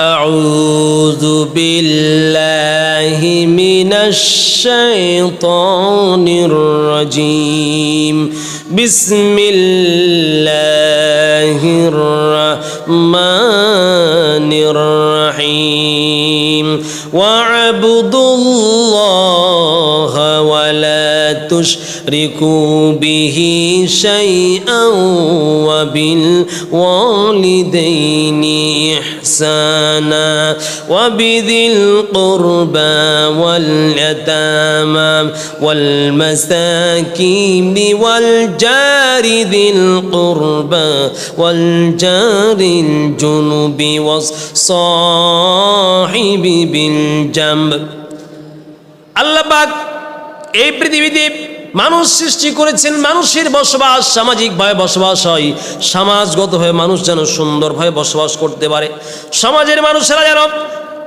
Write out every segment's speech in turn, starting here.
أعوذ بالله من الشيطان الرجيم. بسم الله الرحمن الرحيم. واعبدوا الله ولا تشركوا به شيئا وبالوالدين إحسانا وبذي القربى واليتامى والمساكين والجار ذي القربى والجار الجنب والصاحب بالجنب আল্লাহ পাক এই পৃথিবীতে মানুষ সৃষ্টি করেছেন, মানুষের বসবাস সামাজিকভাবে বসবাস হয়। সমাজগতভাবে মানুষ যেন সুন্দরভাবে বসবাস করতে পারে। সমাজের মানুষেরা যেন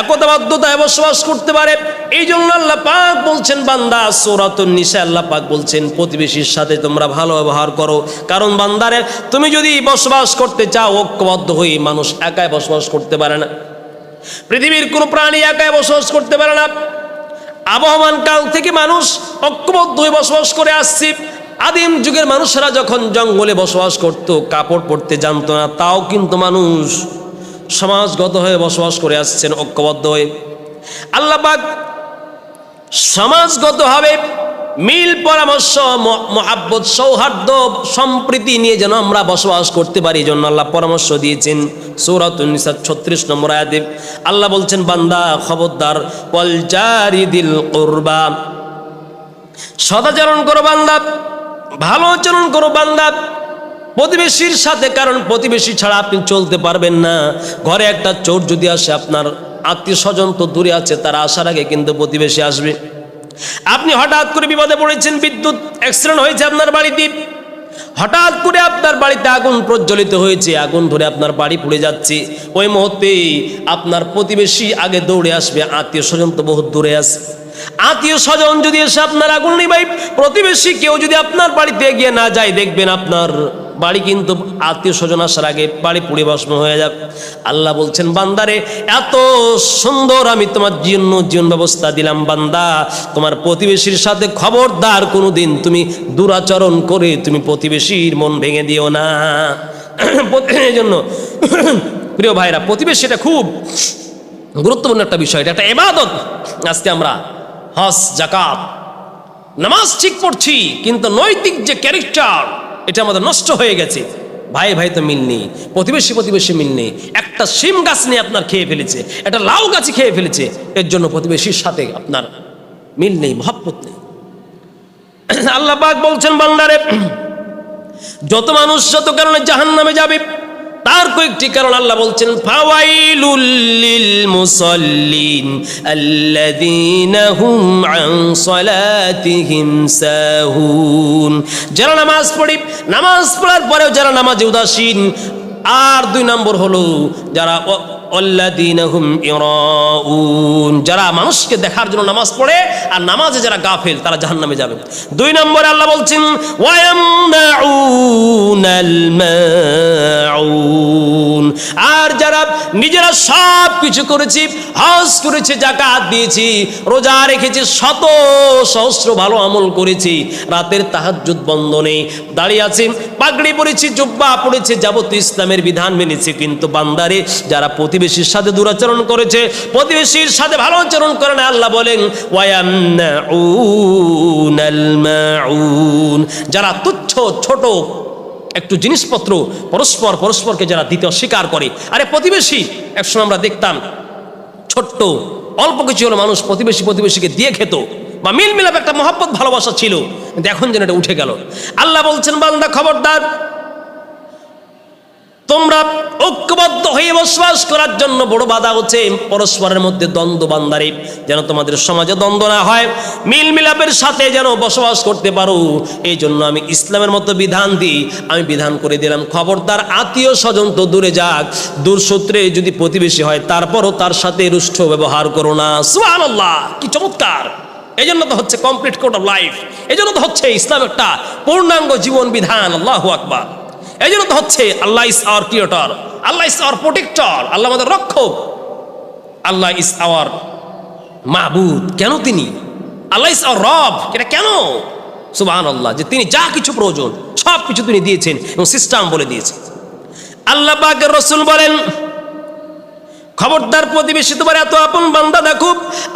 একতাবদ্ধতায় বসবাস করতে পারে। এই জন্য আল্লাহ পাক বলছেন, বান্দা, সৌরাতুন নিশা আল্লাহ পাক বলছেন, প্রতিবেশীর সাথে তোমরা ভালো ব্যবহার করো। কারণ বান্দারে, তুমি যদি বসবাস করতে চাও, ঐক্যবদ্ধ হয়ে মানুষ একাই বসবাস করতে পারে না। পৃথিবীর কোনো প্রাণী একাই বসবাস করতে পারে না। আবহমান কাল থেকে মানুষ ঐক্যবদ্ধ হয়ে বসবাস করে আসছে। আদিম যুগের মানুষেরা যখন জঙ্গলে বসবাস করত, কাপড় পরতে জানত না, তাও কিন্তু মানুষ সমাজগত হয়ে বসবাস করে আসছেন, ঐক্যবদ্ধ হয়ে। আল্লাপাক সমাজগতভাবে মিল পরামর্শ মহাব্বত, সৌহার্দ্য, সম্প্রীতি নিয়ে যেন আমরা বসবাস করতে পারি জন্য আল্লাহ পরামর্শ দিয়েছেন সৌরাতুন্নিসা ছত্রিশ নম্বর আয়াতে। আল্লাহ বলছেন, বান্দা, খবরদার পল দিল করবা। সদাচরণ করো বান্দা, ভালো আচরণ করো বান্দা। প্রতিবেশীর সাথে, কারণ প্রতিবেশী ছাড়া আপনি চলতে পারবেন না। ঘরে একটা চোর যদি আসে, আপনার আত্মীয় স্বজন তো দূরে আছে, তারা আসার আগে কিন্তু প্রতিবেশী আসবে। আপনি হঠাৎ করে বিপদে পড়েছেন, বিদ্যুৎ অ্যাক্সিডেন্ট হয়েছে আপনার বাড়িতে। হঠাৎ করে আপনার বাড়িতে আগুন প্রজ্বলিত হয়েছে, আগুন ধরে আপনার বাড়ি পুড়ে যাচ্ছে। ওই মুহূর্তে আপনার প্রতিবেশী আগে দৌড়ে আসবে, আত্মীয় স্বজন তো বহুত দূরে আছে। আত্মীয় স্বজন যদি এসে আপনার আগুন নিবাই প্রতিবেশী কেউ যদি আপনার বাড়িতে এগিয়ে না যায়, দেখবেন আপনার বাড়ি কিন্তু আত্মীয় স্বজন আসার আগে বাড়ি পুড়ে ভস্ম হয়ে যাবে। আল্লাহ বলছেন, বান্দারে, এত সুন্দর আমি তোমার জীর্ণ জীবন ব্যবস্থা দিলাম, বান্দা। তোমার প্রতিবেশীর সাথে খবরদার কোনো দিন তুমি দুরাচরণ করে তুমি প্রতিবেশীর মন ভেঙে দিও না। এই জন্য, প্রিয় ভাইরা, প্রতিবেশী এটা খুব গুরুত্বপূর্ণ একটা বিষয়, এটা একটা এবাদত আজকে আমরা হস জাকাত, নামাজ ঠিক পড়ছি, কিন্তু নৈতিক যে ক্যারেক্টার এটা আমাদের নষ্ট হয়ে গেছে। ভাই ভাই তো মিল নেই। প্রতিবেশী প্রতিবেশী মিল নেই। একটা সিম গাছ নিয়ে আপনার খেয়ে ফেলেছে। একটা লাউ গাছ খেয়ে ফেলেছে। এর জন্য প্রতিবেশীর সাথে আপনার মিল নেই মহাপত নেই। আল্লাহ বলছেন, বান্দারে, যত মানুষ যত কারণে জাহান নামে যাবে তার কয়েকটি কারণ আল্লাহ বলছেন, ফাওয়াইলুল লিল মুসাল্লিন আল্লাযীনা হুম আন সালাতিহিম সাহুন। যারা নামাজ পড়ি, নামাজ পড়ার পরেও যারা নামাজে উদাসীন, আর দুই নম্বর হলো যারা যারা মানুষকে দেখার জন্য নামাজ পড়ে আর নামাজে যারা গাফেল, তারা জাহান্নামে যাবে। দুই নম্বরে আল্লাহ বলছেন আর যারা নিজেরা সব কিছু করেছি, হজ করেছে জাকাত দিয়েছি, রোজা রেখেছি, শত সহস্র ভালো আমল করেছি, রাতের তাহাজ্জুদ বন্ধ নেই। দাঁড়িয়ে আছি, পাগড়ি পরেছি, জুব্বা পড়েছে যাবতীয় ইসলামের বিধান মেনেছে। কিন্তু বান্দারে, যারা প্রতিবেশীর সাথে দুরাচরণ করেছে, প্রতিবেশীর সাথে ভালো আচরণ করে না আল্লাহ বলেন যারা তুচ্ছ, ছোট, একটু জিনিসপত্র পরস্পর পরস্পরকে যারা দিতে অস্বীকার করে। আরে প্রতিবেশী, একসময় আমরা দেখতাম, ছোট্ট, অল্প কিছু হলো মানুষ প্রতিবেশী প্রতিবেশীকে দিয়ে খেত, বা মিল মিলাপ একটা মহাব্বত, ভালোবাসা ছিল, কিন্তু এখন যেন এটা উঠে গেল। আল্লাহ বলছেন, বান্দা, খবরদার তোমরা ঐক্যবদ্ধ হয়ে বসবাস করার জন্য বড় বাধা হচ্ছে পরস্পরের মধ্যে দ্বন্দ্ব বান্দারে যেন তোমাদের সমাজে দ্বন্দ্ব না হয়, মিল মিলাপের সাথে যেন বসবাস করতে পারো। এই জন্য আমি ইসলামের মতো বিধান দিই, আমি বিধান করে দিলাম, খবরদার আত্মীয় স্বজন তো দূরে যাক, দূরসূত্রে যদি প্রতিবেশী হয়, তারপরও তার সাথে রুষ্ট ব্যবহার করো না। সুহান কি চমৎকার! এই জন্য তো হচ্ছে কমপ্লিট কোড অফ লাইফ এই জন্য তো হচ্ছে ইসলাম একটা পূর্ণাঙ্গ জীবন বিধান, আল্লাহ আকবার। এই জন্য তো হচ্ছে Allah is our creator Allah is our protector আল্লাহ আমাদের রক্ষক, আল্লাহ ইস আওয়ার মাহবুদ। কেন তিনি? আল্লাহ ইস আওয়ার রব। এটা কেন? সুবাহান আল্লাহ যে তিনি যা কিছু প্রয়োজন সব কিছু তিনি দিয়েছেন এবং সিস্টেম বলে দিয়েছেন। আল্লাহ পাকের রসুল বলেন খবরদার প্রতিবেশী তোমার এত আপন বান্দা দেখো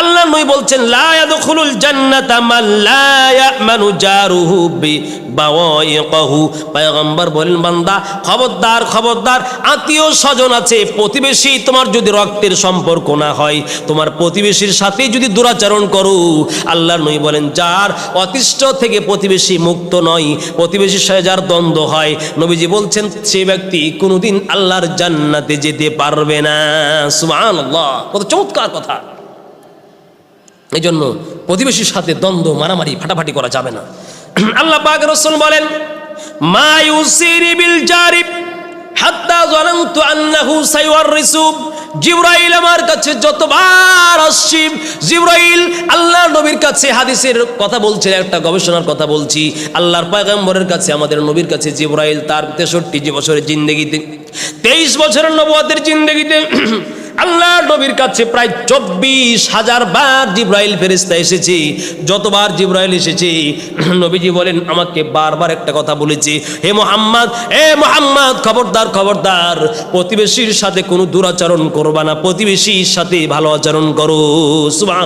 আল্লাহ নই বলছেন, লা ইয়াদখুলুল জান্নাতা মান লা ইয়ামানু জারুহু বিবাওয়াইকাহু। পয়গম্বর বলেন, বান্দা, খবরদার খবরদার, আত্মীয় স্বজন আছে, প্রতিবেশী তোমার যদি রক্তের সম্পর্ক না হয়, তোমার প্রতিবেশীর সাথে যদি দুরাচরণ করো। আল্লাহ নই বলেন, যার অতিষ্ঠ থেকে প্রতিবেশী মুক্ত নয়, প্রতিবেশীর সাথে যার দ্বন্দ্ব হয়, নবীজি বলছেন, সে ব্যক্তি কোনোদিন আল্লাহর জান্নাতে যেতে পারবে না। সুমান আল্লাহ কত চমৎকার কথা। এই জন্য প্রতিবেশীর সাথে দ্বন্দ্ব, মারামারি, ফাটাফাটি করা যাবে না। আল্লাহ পাক রসুল বলেন, মা ইউসিরি বিল জারিব হাত্তা জানান্তু আন্নাহু সাইওয়ারিসু জিবরাইল আমার কাছে যতবার আসছি জিব্রাইল আল্লাহর নবীর কাছে হাদিসের কথা বলছে একটা গবেষণার কথা বলছি। আল্লাহর পয়গম্বরের কাছে, আমাদের নবীর কাছে জিব্রাইল তার তেষট্টি বছরের জিন্দগিতে, তেইশ বছরের নবুয়াদের জিন্দগিতে আল্লাহ নবীর কাছে প্রায় চব্বিশ হাজার বার জিব্রাইল ফেরেস্তা এসেছে। যতবার জিব্রাইল এসেছে, নবীজি বলেন, আমাকে বারবার একটা কথা বলেছে, হে মোহাম্মদ হে মোহাম্মদ, খবরদার খবরদার, প্রতিবেশীর সাথে কোনো দুরাচরণ করবা না, প্রতিবেশীর সাথে ভালো আচরণ করো। সুবাহ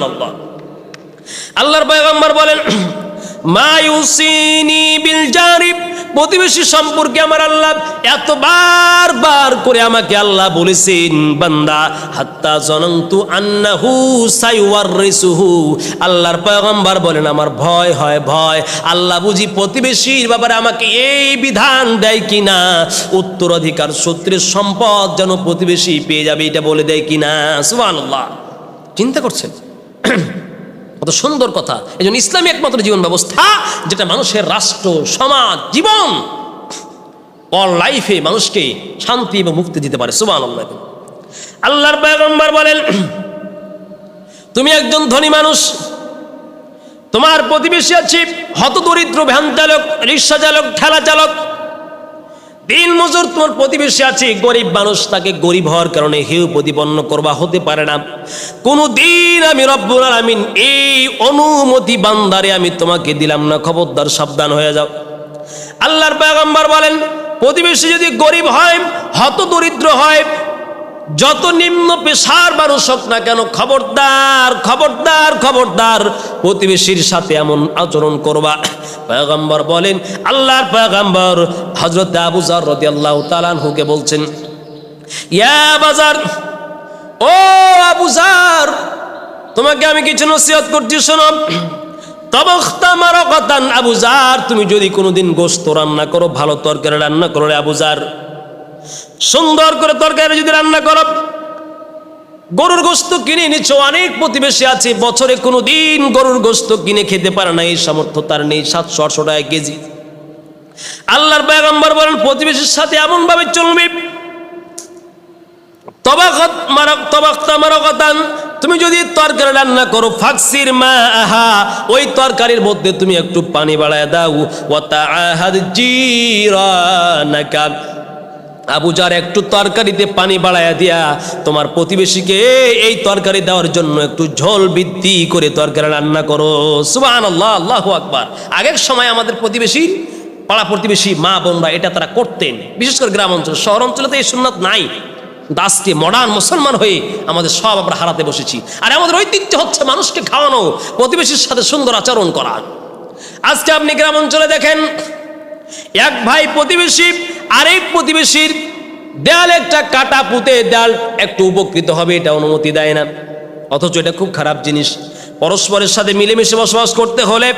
আল্লাহর পয়গম্বর বলেন মায়ুসিনি বিল জারিব প্রতিবেশী সম্পর্কে আমার আল্লাহ এতবার বার করে আমাকে আল্লাহ বলেছেন, বান্দা, হাত্তা জনন্তু আন্নাহু সাইওয়ারিসুহু। আল্লাহর পয়গম্বর বলেন, আমার ভয় হয়, ভয়। আল্লাহ বুঝি প্রতিবেশীর ব্যাপারে আমাকে এই বিধান দেয় কিনা? উত্তরাধিকার সূত্রের সম্পদ যেন প্রতিবেশী পেয়ে যাবে, এটা বলে দেয় কিনা? সুবহানাল্লাহ। চিন্তা করছেন? কত সুন্দর কথা। এই জন্য ইসলামী একমাত্র জীবন ব্যবস্থা, যেটা মানুষের রাষ্ট্র, সমাজ, জীবন অল লাইফে মানুষকে শান্তি এবং মুক্তি দিতে পারে। সুবান আল্লাহ আল্লাহর পয়গম্বর বলেন, তুমি একজন ধনী মানুষ, তোমার প্রতিবেশী আছে হত দরিদ্র ভ্যান চালক, রিক্সা চালক, ঠেলা চালক দিন মজুর তোমার প্রতিবেশী আছে, গরিব মানুষ তাকে গরিব হওয়ার কারণে হেউ প্রতিপন্ন করবা হতে পারে না। কোনো দিন আমি রব্বুল আলামিন এই অনুমতি বান্দারে আমি তোমাকে দিলাম না। খবরদার, সাবধান হয়ে যাও। আল্লাহর পয়গম্বর বলেন, প্রতিবেশী যদি গরিব হয় হত দরিদ্র হয়, যত নিম্ন পেশার মানুষ হোক না কেন, খবরদার খবরদার খবরদার প্রতিবেশীর সাথে এমন আচরণ করবা। পয়গম্বর বলেন, আল্লাহর পয়গম্বর হজরত আবু জার রাদিয়াল্লাহু তাআলা আনহুকে বলছেন বাজার ও আবু জার তোমাকে আমি কিছু নসিহত করছি, শোনো। তবখতা মারকাতান আবু তুমি যদি কোনোদিন রান্না করো, ভালো রান্না করো রে আবু সুন্দর করে যদি রান্না করো, গরুর কিনে অনেক প্রতিবেশী আছে, বছরে গরুর গোস্ত কিনে খেতে পারে না, এই সামর্থ্য তার নেই, সাতশো আটশো টাকা কেজি। আল্লাহর পেগম্বর বলেন, প্রতিবেশীর সাথে এমন ভাবে চলবে তুমি যদি তরকারি রান্না করো, ফাকসির মা আহা ওই তরকারির মধ্যে তুমি একটু পানি বাড়ায় দাও। ওয়াতা আহাদ জিরানাকা আবুজার একটু তরকারিতে পানি বাড়াইয়া দিয়া, তোমার প্রতিবেশীকে এই তরকারি দেওয়ার জন্য একটু ঝোল বৃদ্ধি করে তরকারি রান্না করো। সুবাহান আল্লাহ আল্লাহ আকবার। আগের সময় আমাদের প্রতিবেশী পাড়া প্রতিবেশী মা বোনরা এটা তারা করতেন। বিশেষ করে গ্রাম অঞ্চল, শহর অঞ্চলে তো এই সুন্নাত নাই। দাসকে মডার্ন মুসলমান হয়ে আমাদের সব আমরা হারাতে বসেছি। আর আমাদের ঐতিহ্য হচ্ছে মানুষকে খাওয়ানো, প্রতিবেশীর সাথে সুন্দর আচরণ করা। আজকে আপনি গ্রাম অঞ্চলে দেখেন, এক ভাই প্রতিবেশী, আরেক প্রতিবেশীর দেয়াল একটা কাটা পুঁতে দেয়াল একটু উপকৃত হবে, এটা অনুমতি দেয় না। অথচ এটা খুব খারাপ জিনিস। পরস্পরের সাথে মিলেমিশে বসবাস করতে হলে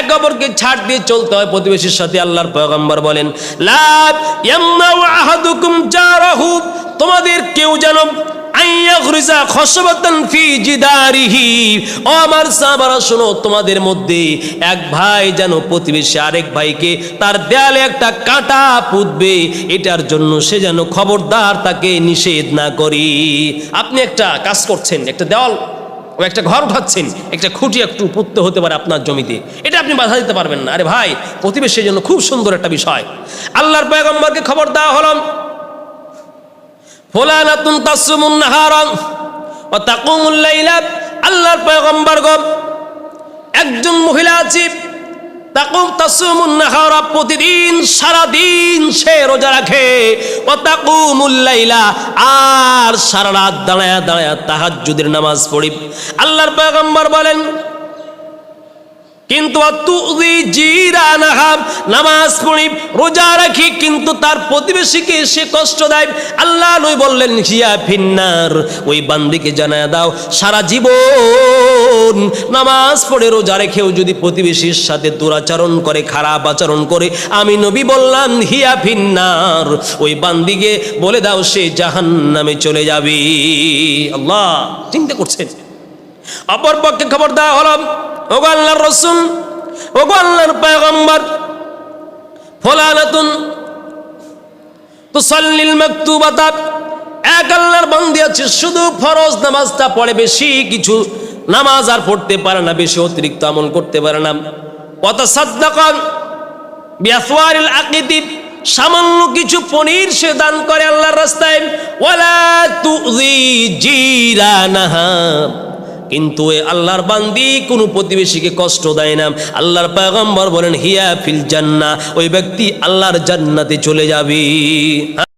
এক অপরকে ছাড় দিয়ে চলতে হয়। প্রতিবেশীর সাথে আল্লাহর পয়গম্বর বলেন লাভ তোমাদের কেউ যেন তোমাদের মধ্যে এক ভাই যেন প্রতিবেশী আরেক ভাইকে তার দেয়ালে একটা কাঁটা পুঁতবে, এটার জন্য সে যেন খবরদার তাকে নিষেধ না করি। আপনি একটা কাজ করছেন, একটা দেওয়াল একটা ঘর উঠাচ্ছেন, একটা খুঁটি একটু পুঁততে হতে পারে আপনার জমিতে। এটা আপনি বাধা দিতে পারবেন না। আরে ভাই, প্রতিবেশীর জন্য খুব সুন্দর একটা বিষয়। আল্লাহর পয়গম্বরকে খবর দেওয়া হলাম আল্লাহর একজন মহিলা আছে তাকুম তাসুমুন নাহারা, প্রতিদিন সারা দিন সে রোজা রাখে। ও তাকুমুল্লাইলা আর সারা রাত দাঁড়ায়া দাঁড়ায়া তাহাজ্জুদের নামাজ পড়ি। আল্লাহর পয়গম্বর বলেন কিন্তু নামাজ পড়ি, রোজা রাখি, কিন্তু তার প্রতিবেশীকে সে কষ্ট দেয়। আল্লাহ নই বললেন, হিয়া ফিন্নার। ওই বান্দিকে জানায় দাও, সারা জীবন নামাজ পড়ে রোজা রেখেও যদি প্রতিবেশীর সাথে দুরাচরণ করে, খারাপ আচরণ করে, আমি নবী বললাম, হিয়া ফিন্নার। ওই বান্দিকে বলে দাও, সে জাহান নামে চলে যাবে। আল্লাহ চিন্তা করছেন। অপর পক্ষে খবর দেওয়া হলো ওগো আল্লাহর রসুল, ওগো আল্লাহর পয়গম্বর, ফলানাতুন তুসাল্লিল মাকতুবাতাত, এক আল্লাহর বান্দি আছে, শুধু ফরজ নামাজটা পড়ে বেশি কিছু নামাজ আর পড়তে পারে না, বেশি অতিরিক্ত আমল করতে পারে না। কত সাদ্দাকান বিয়াসওয়ারিল আকিদিব সামান্য কিছু পনির সে দান করে আল্লাহর রাস্তায়, ওয়ালা তুজি জিরানাহা। কিন্তু এ আল্লাহর বান্দি কোনো প্রতিবেশীকে কষ্ট দেয় না। আল্লাহর পয়গম্বর বলেন, হিয়া ফিল জান্না ওই ব্যক্তি আল্লাহর জান্নাতে চলে যাবে।